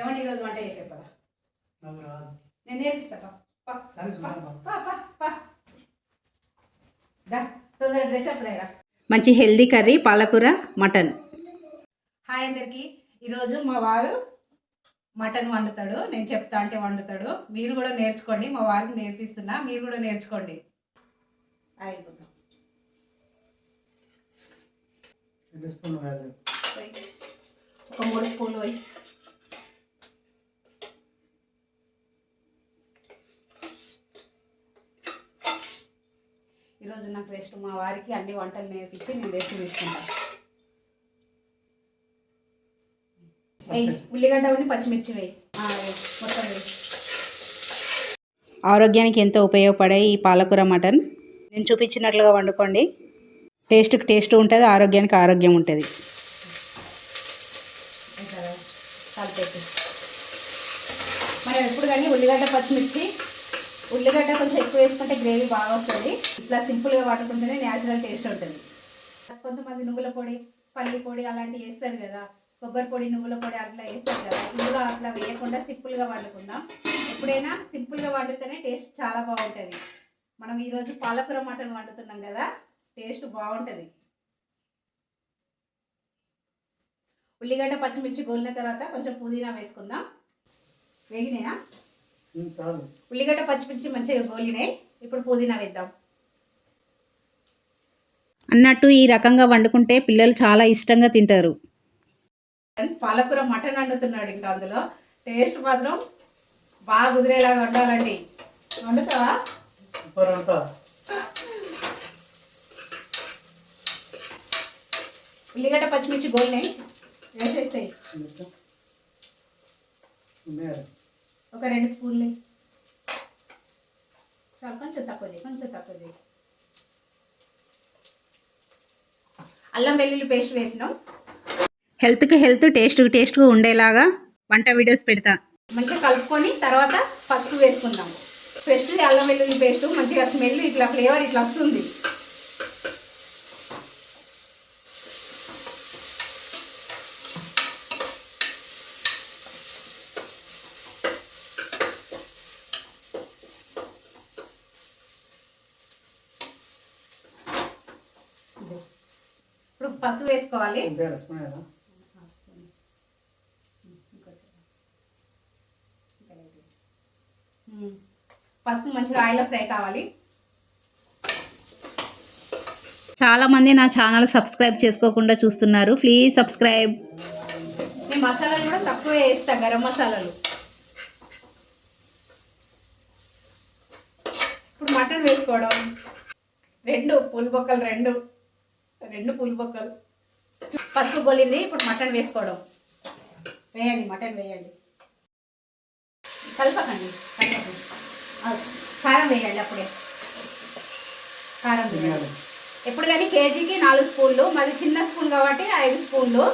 ఏమంటే ఈరోజు వంట చేసే పద? నేను నేర్పిస్తా తొందర డ్రెస్ అప్ మంచి హెల్దీ కర్రీ పాలకూర మటన్. హాయ్ అందరికి. ఈరోజు మా వారు మటన్ వండుతాడు నేను చెప్తా అంటే వండుతాడు. మీరు కూడా నేర్చుకోండి మా వారికి నేర్పిస్తున్నా మీరు కూడా నేర్చుకోండి. ఒక మూడు స్పూన్లు పోయి ఈరోజు నాకు రెస్ట్ మా వారికి అన్ని వంటలు నేర్పించి నేను రెస్ట్ తీసుకుంటా. వేయి ఉల్లిగడ్డ ఉండి పచ్చిమిర్చి వేయి. మొత్తం ఆరోగ్యానికి ఎంతో ఉపయోగపడే ఈ పాలకూర మటన్. నేను చూపించినట్లుగా వండుకోండి. టేస్ట్కి టేస్ట్ ఉంటుంది ఆరోగ్యానికి ఆరోగ్యం ఉంటుంది. మనం ఎప్పుడు కానీ ఉల్లిగడ్డ పచ్చిమిర్చి ఉల్లిగడ్డ కొంచెం ఎక్కువ వేసుకుంటే గ్రేవీ బాగా వస్తుంది. ఇట్లా సింపుల్గా పట్టుకుంటేనే న్యాచురల్ టేస్ట్ ఉంటుంది. కొంతమంది నువ్వుల పొడి పల్లి పొడి అలాంటివి వేస్తారు కదా. కొబ్బరి పొడి నువ్వుల పొడి అట్లా వేస్తారు కదా. ఇందులో అట్లా వేయకుండా సింపుల్గా వండుకుందాం. ఎప్పుడైనా సింపుల్గా వండితేనే టేస్ట్ చాలా బాగుంటుంది. మనం ఈరోజు పాలకూర మటన్ వండుతున్నాం కదా. టేస్ట్ బాగుంటుంది. ఉల్లిగడ్డ పచ్చిమిర్చి గోలిన తర్వాత కొంచెం పుదీనా వేసుకుందాం. వేగినాయా? చాలు. ఉల్లిగడ్డ పచ్చిమిర్చి మంచిగా గోలినాయి. ఇప్పుడు పుదీనా వేద్దాం. అన్నట్టు ఈ రకంగా వండుకుంటే పిల్లలు చాలా ఇష్టంగా తింటారు. పాలకూర మటన్ వండుతున్నాడు ఇంకా అందులో. టేస్ట్ మాత్రం బాగా కుదిరేలాగా వండాలండి. వండుతావా? ఉల్లిగడ్డ పచ్చిమిర్చి గోలినాయి. వేసేస్తాయి ఒక రెండు స్పూన్లు. చాలు కొంచెం తక్కువ చేయి కొంచెం తక్కువ చేయి అల్లం వెల్లుల్లి పేస్ట్ వేసినాం. హెల్త్కి హెల్త్ టేస్ట్కి టేస్ట్గా ఉండేలాగా వంట వీడియోస్ పెడతా. మంచిగా కలుపుకొని తర్వాత పసుపు వేసుకుందాం. ఫ్రెష్ అల్లం వెల్లుల్లి పేస్ట్ మంచిగా స్మెల్ ఇట్లా ఫ్లేవర్ ఇట్లా వస్తుంది. పసుపు వేసుకోవాలి. పసుపు మంచిగా ఆయిల్లో ఫ్రై కావాలి. చాలా మంది నా ఛానల్ సబ్స్క్రైబ్ చేసుకోకుండా చూస్తున్నారు. Please subscribe. నేను మసాలాలు కూడా తక్కువ వేస్తా గరం మసాలాలు. ఇప్పుడు మటన్ వేసుకోవడం. రెండు పులి బొక్కలు రెండు. రెండు పులి బొక్కలు పసుపు గొలింది ఇప్పుడు మటన్ వేసుకోవడం. వేయండి మటన్ వేయండి. కలపకండి కారం వేయండి అప్పుడే. కారం వేయండి. వేయాలి ఎప్పుడు కానీ కేజీకి నాలుగు స్పూన్లు మాది చిన్న స్పూన్ కాబట్టి ఐదు స్పూన్లు.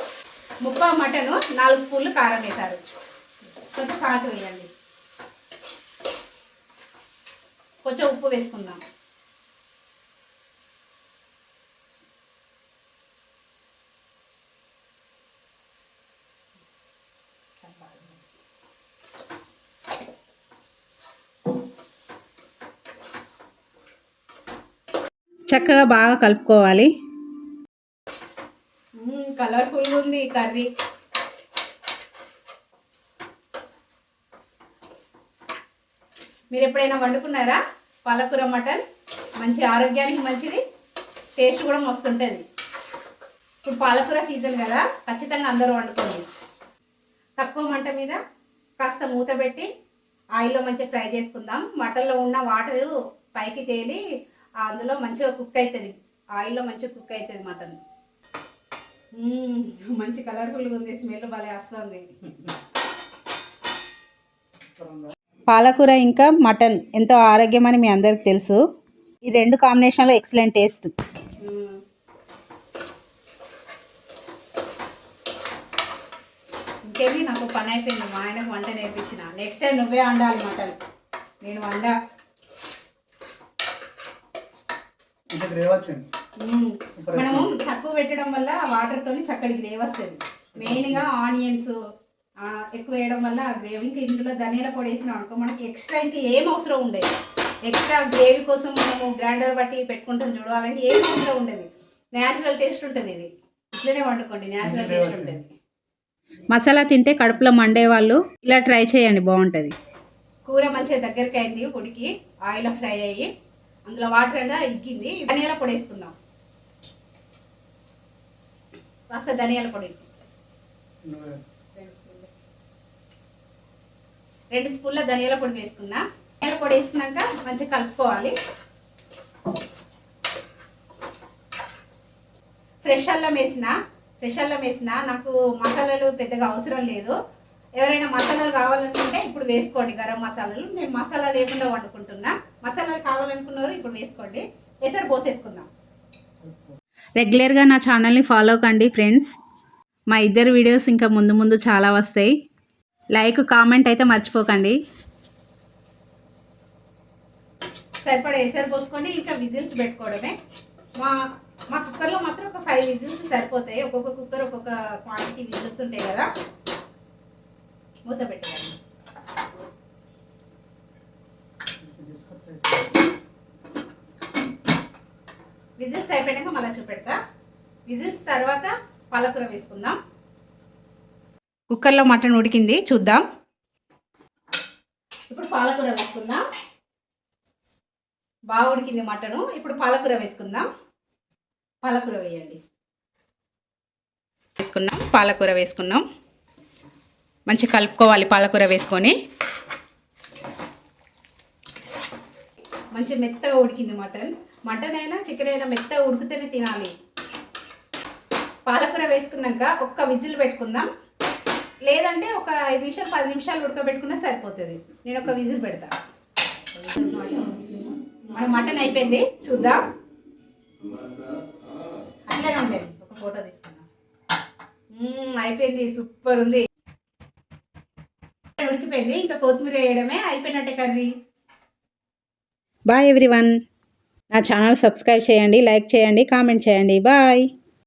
ముప్పా మటన్ నాలుగు స్పూన్లు కారం వేశారు. కొంచెం సాల్ట్ వేయండి. కొంచెం ఉప్పు వేసుకుందాం. చక్కగా బాగా కలుపుకోవాలి. కలర్ఫుల్గా ఉంది కర్రీ. మీరు ఎప్పుడైనా వండుకున్నారా? పాలకూర మటన్? మంచి ఆరోగ్యానికి మంచిది టేస్ట్ కూడా మస్తుంటుంది. ఇప్పుడు పాలకూర సీజన్ కదా ఖచ్చితంగా అందరూ వండుకోండి. తక్కువ మంట మీద కాస్త మూత పెట్టి ఆయిల్లో మంచిగా ఫ్రై చేసుకుందాం. మటన్లో ఉన్న వాటరు పైకి తేలి అందులో మంచిగా కుక్ అవుతుంది ఆయిల్లో మంచిగా కుక్ అవుతుంది మటన్. మంచి కలర్ఫుల్గా ఉంది. స్మెల్ భలే వస్తుంది. పాలకూర ఇంకా మటన్ ఎంతో ఆరోగ్యమని మీ అందరికి తెలుసు. ఈ రెండు కాంబినేషన్లో ఎక్సలెంట్ టేస్ట్. ఇంకేమి నాకు పని అయిపోయింది. మా ఆయనకు వంట నేర్పించిన. నెక్స్ట్ టైం నువ్వే వండాలి మటన్. నేను వండా. మనము తక్కువ పెట్టడం వల్ల వాటర్ తోని చక్కటి గ్రేవ్ వస్తుంది. మెయిన్గా ఆనియన్స్ ఎక్కువ వేయడం వల్ల ఆ గ్రేవీ ఇంకా ఇందులో ధనియాల పొడి వేసినాం అనుకో మనకి ఎక్స్ట్రా ఇంకా ఏం అవసరం ఉండేది. ఎక్స్ట్రా గ్రేవీ కోసం మనము గ్రైండర్ బట్టి పెట్టుకుంటాం చూడాలంటే ఏం అవసరం ఉండదు. న్యాచురల్ టేస్ట్ ఉంటుంది ఇది. ఇట్లనే వండుకోండి. న్యాచురల్ టేస్ట్ ఉంటుంది. మసాలా తింటే కడుపులో మండే వాళ్ళు ఇలా ట్రై చేయండి బాగుంటుంది. కూర మంచిగా దగ్గరికి అయింది ఉడికి ఆయిల్ ఫ్రై అయ్యి అందులో వాటర్ అంతా ఇగ్గింది. ధనియాల పొడి వేసుకుందాం. కాస్త ధనియాల పొడి. రెండు రెండు స్పూన్ల ధనియాల పొడి వేసుకున్నా. ధనియాల పొడి వేసుకున్నాక మంచిగా కలుపుకోవాలి. ఫ్రెష్ అల్లం వేసిన ఫ్రెష్ అల్లం వేసిన నాకు మసాలాలు పెద్దగా అవసరం లేదు. ఎవరైనా మసాలాలు కావాలనుకుంటే ఇప్పుడు వేసుకోండి. గరం మసాలాలు. నేను మసాలా లేకుండా వండుకుంటున్నా. మసాలాలు కావాలనుకున్నారు ఇప్పుడు వేసుకోండి. ఎసరు పోసేసుకుందాం. రెగ్యులర్గా నా ఛానల్ని ఫాలో కండి ఫ్రెండ్స్. మా ఇద్దరు వీడియోస్ ఇంకా ముందు ముందు చాలా వస్తాయి. లైక్ కామెంట్ అయితే మర్చిపోకండి. సరిపడా ఎసరు పోసుకొని ఇంకా విజిల్స్ పెట్టుకోవడమే. మా మా కుక్కర్లో మాత్రం ఒక ఫైవ్ విజిల్స్ సరిపోతాయి. ఒక్కొక్క కుక్కర్ ఒక్కొక్క క్వాంటిటీ విజిల్స్ ఉంటాయి కదా. మూత పెట్టాలి విజిల్స్ అయిపోయాక మళ్ళీ చూపెడతా. విజిల్స్ తర్వాత పాలకూర వేసుకుందాం. కుక్కర్లో మటన్ ఉడికింది చూద్దాం. ఇప్పుడు పాలకూర వేసుకుందాం. బాగా ఉడికింది మటను. ఇప్పుడు పాలకూర వేసుకుందాం. పాలకూర వేయండి. వేసుకున్నాం పాలకూర వేసుకున్నాం. మంచి కలుపుకోవాలి పాలకూర వేసుకొని. మంచి మెత్తగా ఉడికింది మటన్. మటన్ అయినా చికెన్ అయినా మెత్తగా ఉడికితేనే తినాలి. పాలకూర వేసుకున్నాక ఒక్క విజిల్ పెట్టుకుందాం. లేదంటే ఒక ఐదు నిమిషాలు పది నిమిషాలు ఉడకబెట్టుకున్నా సరిపోతుంది. నేను ఒక విజిల్ పెడతా. మన మటన్ అయిపోయింది. చూద్దాం. ఉండేది ఒక ఫోటో తీసుకున్నాం. అయిపోయింది. సూపర్ ఉంది. ఉడికిపోయింది. ఇంకా కొత్తిమీర వేయడమే అయిపోయినట్టే కర్రీ. బాయ్ ఎవ్రీవన్ నా ఛానల్ సబ్స్క్రైబ్ చేయండి లైక్ చేయండి కామెంట్ చేయండి. బాయ్